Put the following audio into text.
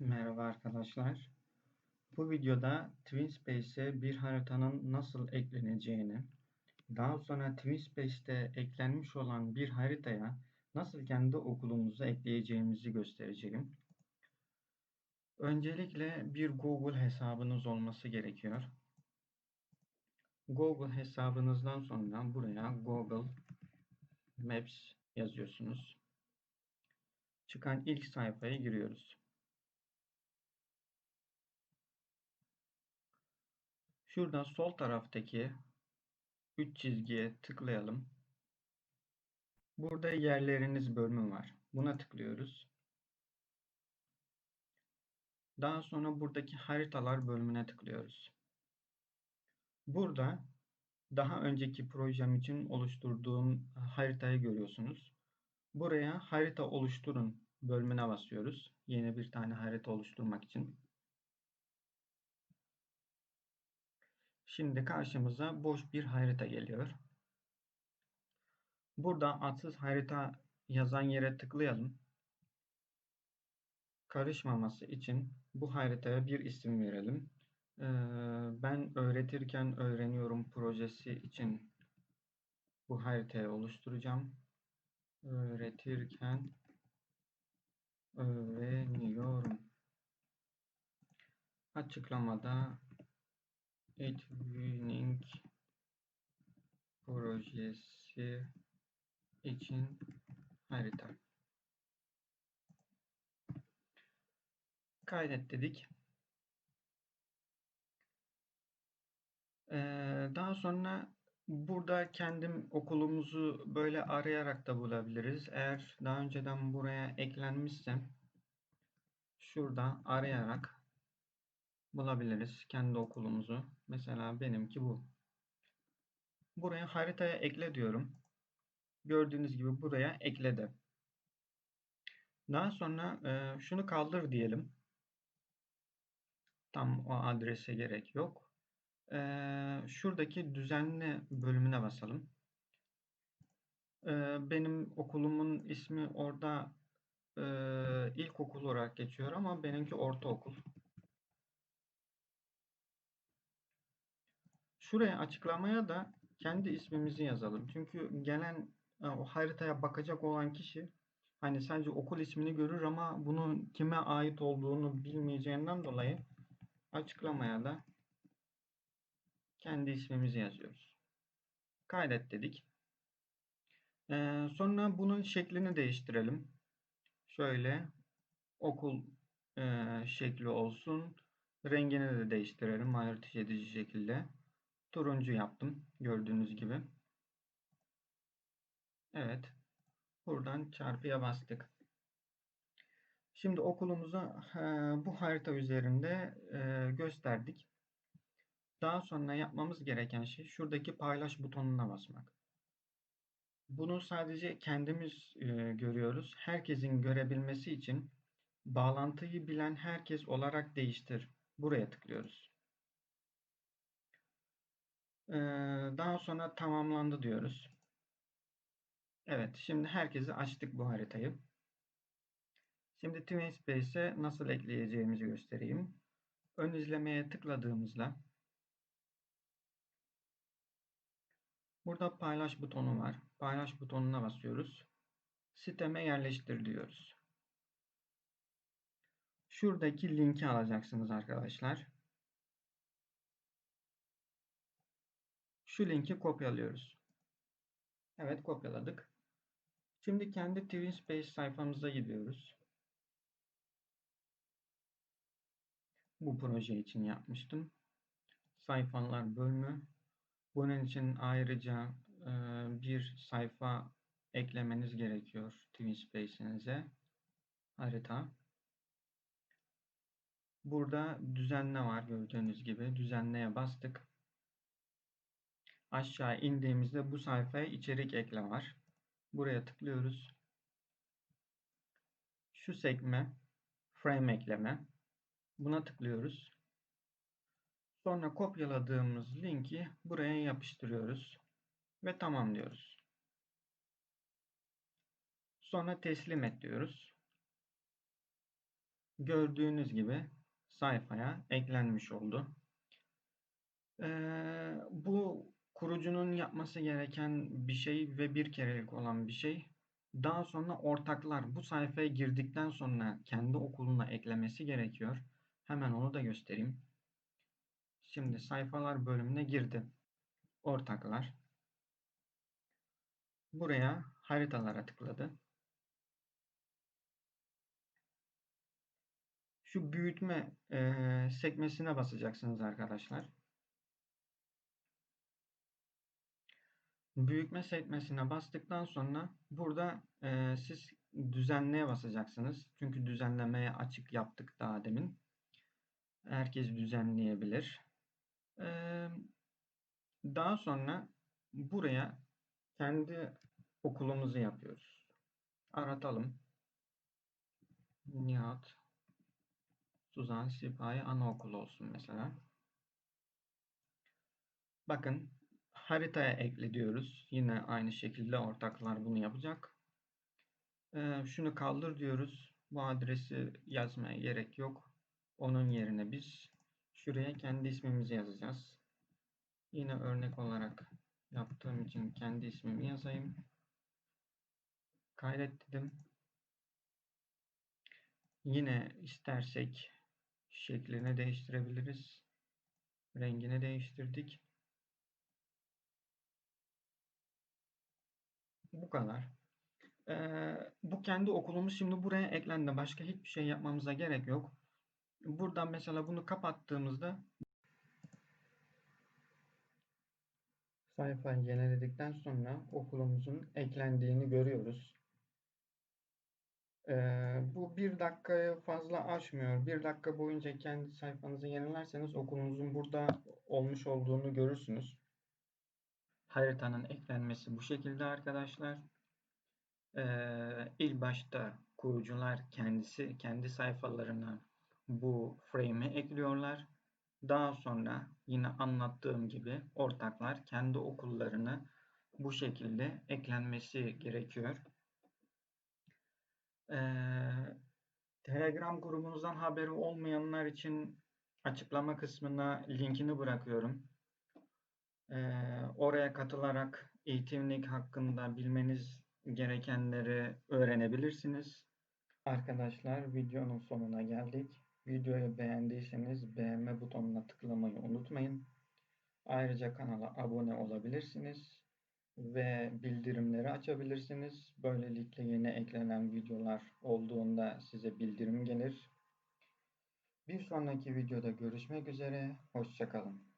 Merhaba arkadaşlar. Bu videoda TwinSpace'e bir haritanın nasıl ekleneceğini, daha sonra TwinSpace'te eklenmiş olan bir haritaya nasıl kendi okulumuza ekleyeceğimizi göstereceğim. Öncelikle bir Google hesabınız olması gerekiyor. Google hesabınızdan sonra buraya Google Maps yazıyorsunuz. Çıkan ilk sayfaya giriyoruz. Şuradan sol taraftaki 3 çizgiye tıklayalım. Burada yerleriniz bölümü var. Buna tıklıyoruz. Daha sonra buradaki haritalar bölümüne tıklıyoruz. Burada daha önceki projem için oluşturduğum haritayı görüyorsunuz. Buraya harita oluşturun bölümüne basıyoruz. Yeni bir tane harita oluşturmak için. Şimdi karşımıza boş bir harita geliyor. Burada adsız harita yazan yere tıklayalım. Karışmaması için bu haritaya bir isim verelim. Ee, ben öğretirken öğreniyorum projesi için bu haritayı oluşturacağım. Öğretirken öğreniyorum. Açıklamada Etwinning projesi için harita. Kaydet dedik. Ee, daha sonra burada kendim okulumuzu böyle arayarak da bulabiliriz. Eğer daha önceden buraya eklenmişsem şurada arayarak bulabiliriz kendi okulumuzu. Mesela benimki bu. Buraya haritaya ekle diyorum. Gördüğünüz gibi buraya ekledi. Daha sonra e, şunu kaldır diyelim. Tam o adrese gerek yok. E, şuradaki düzenli bölümüne basalım. E, benim okulumun ismi orada e, ilkokul olarak geçiyor ama benimki ortaokul. Şuraya açıklamaya da kendi ismimizi yazalım. Çünkü gelen e, o haritaya bakacak olan kişi hani sadece okul ismini görür ama bunun kime ait olduğunu bilmeyeceğinden dolayı açıklamaya da kendi ismimizi yazıyoruz. Kaydet dedik. Ee, sonra bunun şeklini değiştirelim. Şöyle okul e, şekli olsun. Rengini de değiştirelim ayırt edici şekilde turuncu yaptım. Gördüğünüz gibi. Evet. Buradan çarpıya bastık. Şimdi okulumuza e, bu harita üzerinde e, gösterdik. Daha sonra yapmamız gereken şey şuradaki paylaş butonuna basmak. Bunu sadece kendimiz e, görüyoruz. Herkesin görebilmesi için bağlantıyı bilen herkes olarak değiştir. Buraya tıklıyoruz. Daha sonra tamamlandı diyoruz. Evet, şimdi herkese açtık bu haritayı. Şimdi TwinSpace'e nasıl ekleyeceğimizi göstereyim. Ön izlemeye tıkladığımızda burada paylaş butonu var. Paylaş butonuna basıyoruz. Siteme yerleştir diyoruz. Şuradaki linki alacaksınız arkadaşlar. Şu linki kopyalıyoruz. Evet kopyaladık. Şimdi kendi TwinSpace sayfamıza gidiyoruz. Bu proje için yapmıştım. Sayfalar bölümü. Bunun için ayrıca e, bir sayfa eklemeniz gerekiyor TwinSpace'inize. Harita. Burada düzenle var gördüğünüz gibi. Düzenleye bastık aşağı indiğimizde bu sayfaya içerik ekle var. Buraya tıklıyoruz. Şu sekme frame ekleme. Buna tıklıyoruz. Sonra kopyaladığımız linki buraya yapıştırıyoruz ve tamam diyoruz. Sonra teslim et diyoruz. gördüğünüz gibi sayfaya eklenmiş oldu. Ee, bu kurucunun yapması gereken bir şey ve bir kerelik olan bir şey. Daha sonra ortaklar bu sayfaya girdikten sonra kendi okuluna eklemesi gerekiyor. Hemen onu da göstereyim. Şimdi sayfalar bölümüne girdi. Ortaklar. Buraya haritalara tıkladı. Şu büyütme e, sekmesine basacaksınız arkadaşlar. Büyütme sekmesine bastıktan sonra burada e, siz düzenleye basacaksınız. Çünkü düzenlemeye açık yaptık daha demin. Herkes düzenleyebilir. E, daha sonra buraya kendi okulumuzu yapıyoruz. Aratalım. Nihat Suzan Sipahi Anaokulu olsun mesela. Bakın haritaya ekle diyoruz. Yine aynı şekilde ortaklar bunu yapacak. Ee, şunu kaldır diyoruz. Bu adresi yazmaya gerek yok. Onun yerine biz şuraya kendi ismimizi yazacağız. Yine örnek olarak yaptığım için kendi ismimi yazayım. Kaydet dedim. Yine istersek şeklini değiştirebiliriz. Rengini değiştirdik. Bu kadar. Ee, bu kendi okulumuz şimdi buraya eklendi. Başka hiçbir şey yapmamıza gerek yok. Buradan mesela bunu kapattığımızda sayfayı yeniledikten sonra okulumuzun eklendiğini görüyoruz. Ee, bu bir dakikayı fazla aşmıyor. Bir dakika boyunca kendi sayfanızı yenilerseniz okulunuzun burada olmuş olduğunu görürsünüz. Haritanın eklenmesi bu şekilde arkadaşlar. Ee, ilk başta kurucular kendisi kendi sayfalarına bu frame'i ekliyorlar. Daha sonra yine anlattığım gibi ortaklar kendi okullarını bu şekilde eklenmesi gerekiyor. Ee, Telegram grubumuzdan haberi olmayanlar için açıklama kısmına linkini bırakıyorum. Oraya katılarak eğitimlik hakkında bilmeniz gerekenleri öğrenebilirsiniz. Arkadaşlar videonun sonuna geldik. Videoyu beğendiyseniz beğenme butonuna tıklamayı unutmayın. Ayrıca kanala abone olabilirsiniz ve bildirimleri açabilirsiniz. Böylelikle yeni eklenen videolar olduğunda size bildirim gelir. Bir sonraki videoda görüşmek üzere. Hoşçakalın.